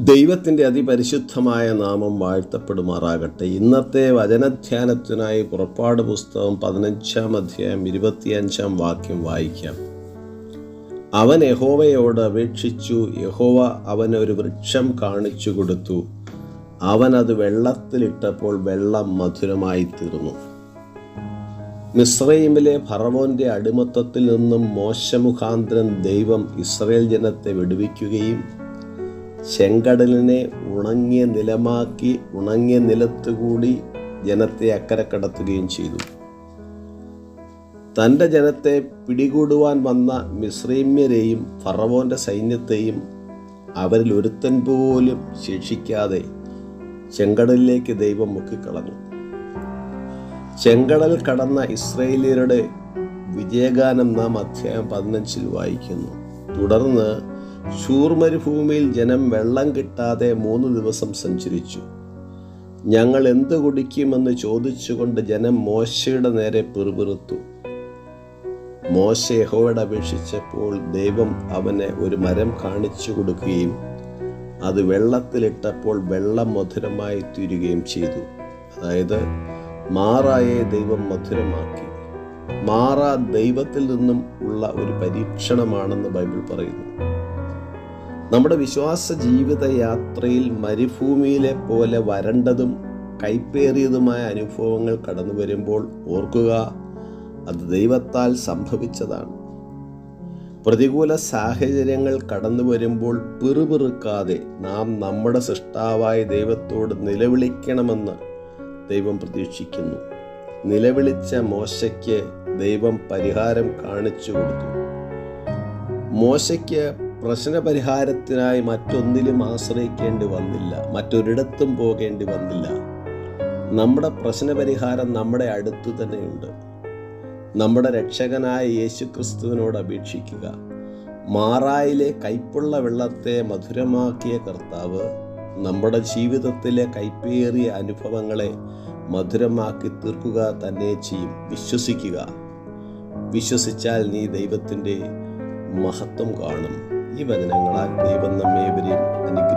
ദൈവത്തിന്റെ അതിപരിശുദ്ധമായ നാമം വാഴ്ത്തപ്പെടുമാറാകട്ടെ. ഇന്നത്തെ വചനധ്യാനത്തിനായി പുറപ്പാട് പുസ്തകം പതിനഞ്ചാം അധ്യായം ഇരുപത്തിയഞ്ചാം വാക്യം വായിക്കാം. അവൻ യഹോവയോട് അപേക്ഷിച്ചു യഹോവ അവന് ഒരു വൃക്ഷം കാണിച്ചു കൊടുത്തു. അവൻ അത് വെള്ളത്തിലിട്ടപ്പോൾ വെള്ളം മധുരമായി തീർന്നു മിസ്രൈമിലെ ഫറവോന്റെ അടിമത്തത്തിൽ നിന്നും മോശമുഖാന്തരം ദൈവം ഇസ്രയേൽ ജനത്തെ വിടുവിക്കുകയും ചെങ്കടലിനെ ഉണങ്ങിയ നിലമാക്കി ഉണങ്ങിയ നിലത്തുകൂടി ജനത്തെ അക്കരെ കടത്തുകയും ചെയ്തു. തന്റെ ജനത്തെ പിടികൂടുവാൻ വന്ന മിശ്രീമ്യരെയും ഫറവോന്റെ സൈന്യത്തെയും അവരിൽ ഒരുത്തൻ പോലും ശേഷിക്കാതെ ചെങ്കടലിലേക്ക് ദൈവം മുക്കിക്കളഞ്ഞു. ചെങ്കടൽ കടന്ന ഇസ്രയേലിയരുടെ വിജയഗാനം നാം അധ്യായം പതിനഞ്ചിൽ വായിക്കുന്നു. തുടർന്ന് ഷൂർ മരുഭൂമിയിൽ ജനം വെള്ളം കിട്ടാതെ മൂന്ന് ദിവസം സഞ്ചരിച്ചു. ഞങ്ങൾ എന്ത് കുടിക്കുമെന്ന് ചോദിച്ചുകൊണ്ട് ജനം മോശയുടെ നേരെ പിറുപിറുത്തു. മോശ യഹോയോട് അപേക്ഷിച്ചപ്പോൾ ദൈവം അവനെ ഒരു മരം കാണിച്ചു കൊടുക്കുകയും അത് വെള്ളത്തിലിട്ടപ്പോൾ വെള്ളം മധുരമായി തീരുകയും ചെയ്തു. അതായത് മാറായെ ദൈവം മധുരമാക്കി. മാറ ദൈവത്തിൽ നിന്നും ഉള്ള ഒരു പരീക്ഷണമാണെന്ന് ബൈബിൾ പറയുന്നു. നമ്മുടെ വിശ്വാസ ജീവിത യാത്രയിൽ മരുഭൂമിയിലെ പോലെ വരണ്ടതും കൈപ്പേറിയതുമായ അനുഭവങ്ങൾ കടന്നു വരുമ്പോൾ ഓർക്കുക അത് ദൈവത്താൽ സംഭവിച്ചതാണ്. പ്രതികൂല സാഹചര്യങ്ങൾ കടന്നു വരുമ്പോൾ പിറുപിറുക്കാതെ നാം നമ്മുടെ സൃഷ്ടാവായ ദൈവത്തോട് നിലവിളിക്കണമെന്ന് ദൈവം പ്രതീക്ഷിക്കുന്നു. നിലവിളിച്ച മോശയ്ക്ക് ദൈവം പരിഹാരം കാണിച്ചു കൊടുത്തു. മോശയ്ക്ക് പ്രശ്നപരിഹാരത്തിനായി മറ്റൊന്നിലും ആശ്രയിക്കേണ്ടി വന്നില്ല. മറ്റൊരിടത്തും പോകേണ്ടി വന്നില്ല. നമ്മുടെ പ്രശ്നപരിഹാരം നമ്മുടെ അടുത്ത് തന്നെയുണ്ട്. നമ്മുടെ രക്ഷകനായ യേശു ക്രിസ്തുവിനോട് അപേക്ഷിക്കുക. മാറായിലെ കൈപ്പുള്ള വെള്ളത്തെ മധുരമാക്കിയ കർത്താവ് നമ്മുടെ ജീവിതത്തിലെ കൈപ്പേറിയ അനുഭവങ്ങളെ മധുരമാക്കി തീർക്കുക തന്നെ ചെയ്യും. വിശ്വസിക്കുക. വിശ്വസിച്ചാൽ നീ ദൈവത്തിന്റെ മഹത്വം കാണും. ഈ വചനങ്ങളാൽ ദൈവം നമ്മേവരെയും ഇവരെയും ഗോഡ്